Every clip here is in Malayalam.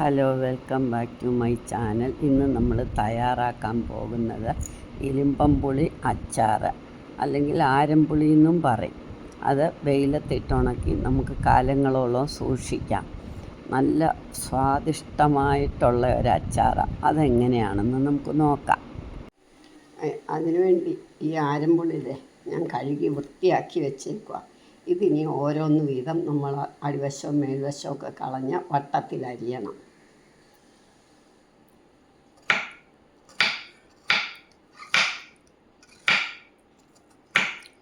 Hello welcome back to my channel. ഇന്ന് നമ്മൾ തയ്യാറാക്കാൻ പോകുന്നത് ഇലിമ്പംപുളി അച്ചാർ അല്ലെങ്കിൽ ആരംപുളി എന്നും പറയും. അത് വെയിലത്തിട്ടുണക്കി നമുക്ക് കാലങ്ങളോളം സൂക്ഷിക്കാം. നല്ല സ്വാദിഷ്ടമായിട്ടുള്ള ഒരു അച്ചാറാണ് അതെങ്ങനെയാണെന്ന് നമുക്ക് നോക്കാം. അതിനുവേണ്ടി ഈ ആരംപുളിയിലെ ഞാൻ കഴുകി വൃത്തിയാക്കി വെച്ചേക്കുക ഇതിനി ഓരോന്ന് വീതം നമ്മൾ അടിവശവും മേൽവശവും ഒക്കെ കളഞ്ഞ് വട്ടത്തിൽ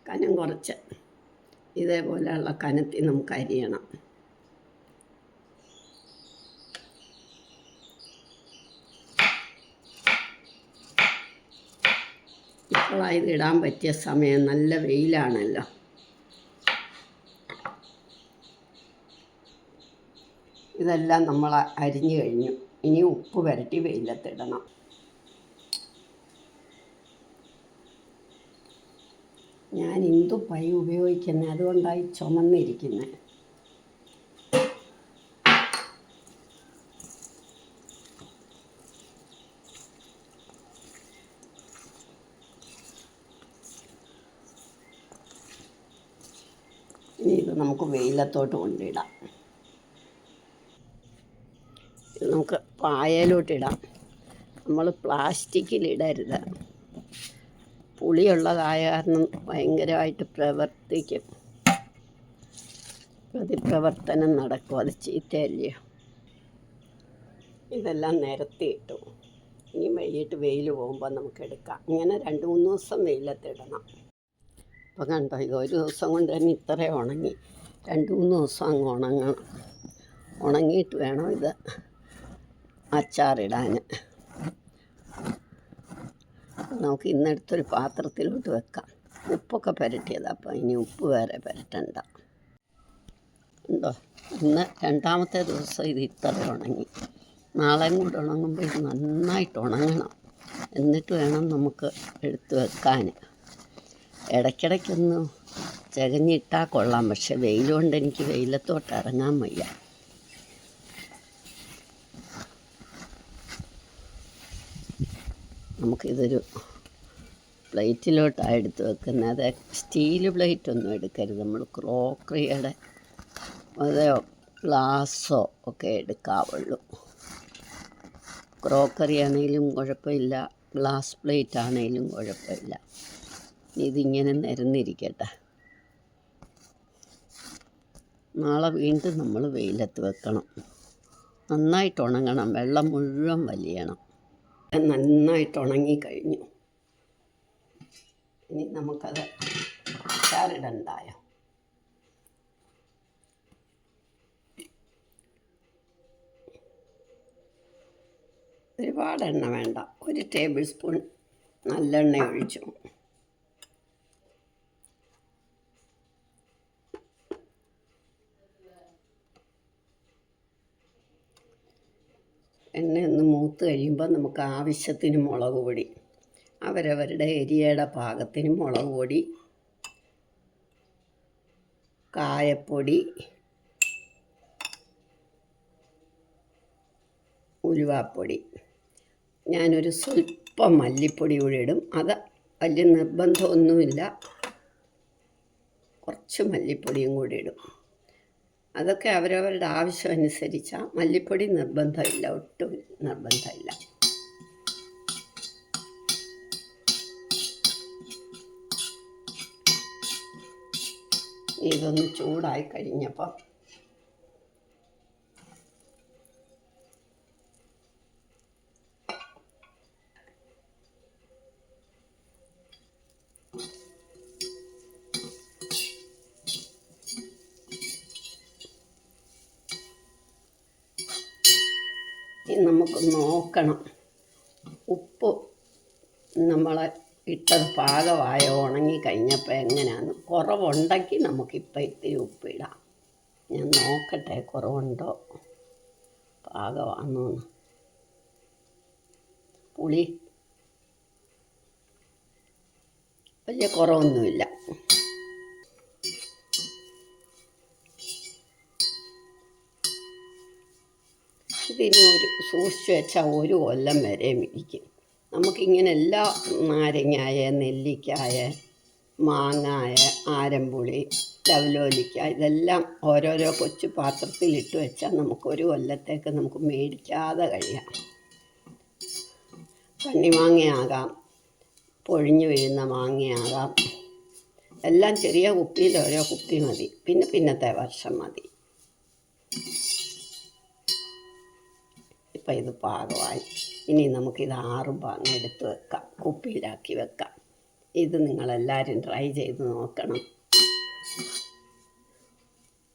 കനം കുറച്ച്. ഇതേപോലെയുള്ള കനത്തിൽ നമുക്ക് അരിയണം ഇപ്പോഴായി ഇടാൻ പറ്റിയ സമയം. നല്ല വെയിലാണല്ലോ. ഇതെല്ലാം നമ്മൾ അരിഞ്ഞു കഴിഞ്ഞു. ഇനി ഉപ്പ് പുരട്ടി വെയിലത്തിടണം. ഞാൻ ഇന്ദു പൈ ഉപയോഗിക്കുന്നത് അതുകൊണ്ടായി ചുമന്നിരിക്കുന്നത് ഇനി ഇത് നമുക്ക് വെയിലത്തോട്ട് കൊണ്ടിടാം. നമുക്ക് പായലോട്ടിടാം നമ്മൾ പ്ലാസ്റ്റിക്കിലിടരുത്. പുളിയുള്ളതായ കാരണം ഭയങ്കരമായിട്ട് പ്രവർത്തിക്കും. പ്രതിപ്രവർത്തനം നടക്കും. അത് ചീത്തയല്ലയോ ഇതെല്ലാം നിരത്തിയിട്ടു ഇനി വൈകിട്ട് വെയിൽ പോകുമ്പോൾ നമുക്ക് എടുക്കാം. ഇങ്ങനെ രണ്ട് മൂന്ന് ദിവസം വെയിലത്തിടണം അപ്പോൾ കണ്ടോ ഇത് ഒരു ദിവസം കൊണ്ട് തന്നെ ഇത്രയും ഉണങ്ങി. രണ്ട് മൂന്ന് ദിവസം അങ്ങ് ഉണങ്ങണം. ഉണങ്ങിയിട്ട് വേണം ഇത് അച്ചാറിടാൻ. നമുക്ക് ഇന്നെടുത്തൊരു പാത്രത്തിലോട്ട് വെക്കാം. ഉപ്പൊക്കെ പുരട്ടിയത് അപ്പോൾ ഇനി ഉപ്പ് വേറെ പുരട്ടണ്ട. ഉണ്ടോ? ഇന്ന് രണ്ടാമത്തെ ദിവസം ഇത് ഇത്ര ഉണങ്ങി. നാളെയും കൂടെ ഉണങ്ങുമ്പോൾ ഇത് നന്നായിട്ട് ഉണങ്ങണം. എന്നിട്ട് വേണം നമുക്ക് എടുത്ത് വെക്കാൻ ഇടയ്ക്കിടയ്ക്കൊന്ന് ചകഞ്ഞിട്ടാൽ കൊള്ളാം. പക്ഷെ വെയിലുകൊണ്ട് എനിക്ക് വെയിലത്തോട്ട് ഇറങ്ങാൻ വയ്യ. നമുക്കിതൊരു പ്ലേറ്റിലോട്ടാണ് എടുത്ത് വെക്കുന്നത് അത് സ്റ്റീൽ പ്ലേറ്റ് ഒന്നും എടുക്കരുത്. നമ്മൾ ക്രോക്കറിയുടെ അതെയോ ഗ്ലാസ്സോ ഒക്കെ എടുക്കാവുള്ളൂ. ക്രോക്കറി ആണെങ്കിലും കുഴപ്പമില്ല ഗ്ലാസ് പ്ലേറ്റ് ആണെങ്കിലും കുഴപ്പമില്ല. ഇതിങ്ങനെ നിരന്നിരിക്കട്ടെ. നാളെ വീണ്ടും നമ്മൾ വെയിലത്ത് വെക്കണം. നന്നായിട്ട് ഉണങ്ങണം. വെള്ളം മുഴുവൻ വലിയണം. നന്നായിട്ട് ഉണങ്ങിക്കഴിഞ്ഞു. ഇനി നമുക്കത് അച്ചാറിടണ്ടായോ ഒരുപാട് എണ്ണ വേണ്ട. ഒരു ടേബിൾ സ്പൂൺ നല്ലെണ്ണ ഒഴിച്ചു എണ്ണയൊന്ന് മൂത്ത് കഴിയുമ്പോൾ നമുക്ക് ആവശ്യത്തിന് മുളക് പൊടി അവരവരുടെ എരിയയുടെ പാകത്തിന് മുളക് പൊടി കായപ്പൊടി ഉലുവാപ്പൊടി. ഞാനൊരു സ്വല്പം മല്ലിപ്പൊടി കൂടി ഇടും. അത് വലിയ നിർബന്ധമൊന്നുമില്ല. കുറച്ച് മല്ലിപ്പൊടിയും കൂടി ഇടും. അതൊക്കെ അവരവരുടെ ആവശ്യം അനുസരിച്ചാണ് മല്ലിപ്പൊടി നിർബന്ധമില്ല ഒട്ടും നിർബന്ധമില്ല. ഇതൊന്ന് ചൂടായി കഴിഞ്ഞപ്പോൾ നമുക്ക് നോക്കണം. ഉപ്പ് നമ്മളെ ഇട്ടത് പാകമായോ ഉണങ്ങി കഴിഞ്ഞപ്പോൾ എങ്ങനെയാണ് കുറവുണ്ടെങ്കിൽ നമുക്കിപ്പോൾ ഇത്തിരി ഉപ്പിടാം. ഞാൻ നോക്കട്ടെ കുറവുണ്ടോ? പാകമാണോ പുളി. വലിയ കുറവൊന്നുമില്ല. ഇതിനി ഒരു സൂക്ഷിച്ച് വെച്ചാൽ ഒരു കൊല്ലം വരെയും ഇരിക്കും. നമുക്കിങ്ങനെ എല്ലാ നാരങ്ങായ നെല്ലിക്കായ മാങ്ങായ ആരമ്പുളി ലവലോലിക്ക ഇതെല്ലാം ഓരോരോ കൊച്ചു പാത്രത്തിലിട്ട് വെച്ചാൽ നമുക്ക് ഒരു കൊല്ലത്തേക്ക് നമുക്ക് മേടിക്കാതെ കഴിയാം. കണ്ണിമാങ്ങയാകാം പൊഴിഞ്ഞു വീഴുന്ന മാങ്ങയാകാം. എല്ലാം ചെറിയ കുപ്പിയിൽ ഓരോ കുപ്പി മതി. പിന്നെ പിന്നത്തെ വർഷം മതി. ഇപ്പം ഇത് പാകമായി. ഇനി നമുക്കിത് ആറ് ഭാഗം എടുത്ത് വെക്കാം. കുപ്പിയിലാക്കി വെക്കാം. ഇത് നിങ്ങളെല്ലാവരും ട്രൈ ചെയ്ത് നോക്കണം.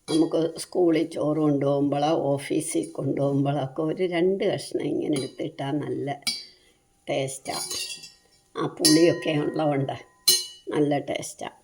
നമുക്ക് സ്കൂളിൽ ചോറ് കൊണ്ടുപോകുമ്പോഴോ ഓഫീസിൽ കൊണ്ടുപോകുമ്പോഴൊക്കെ ഒരു രണ്ട് കഷ്ണം ഇങ്ങനെ എടുത്തിട്ടാൽ നല്ല ടേസ്റ്റാണ് ആ. പുളിയൊക്കെ ഉള്ളതുകൊണ്ട് നല്ല ടേസ്റ്റാണ്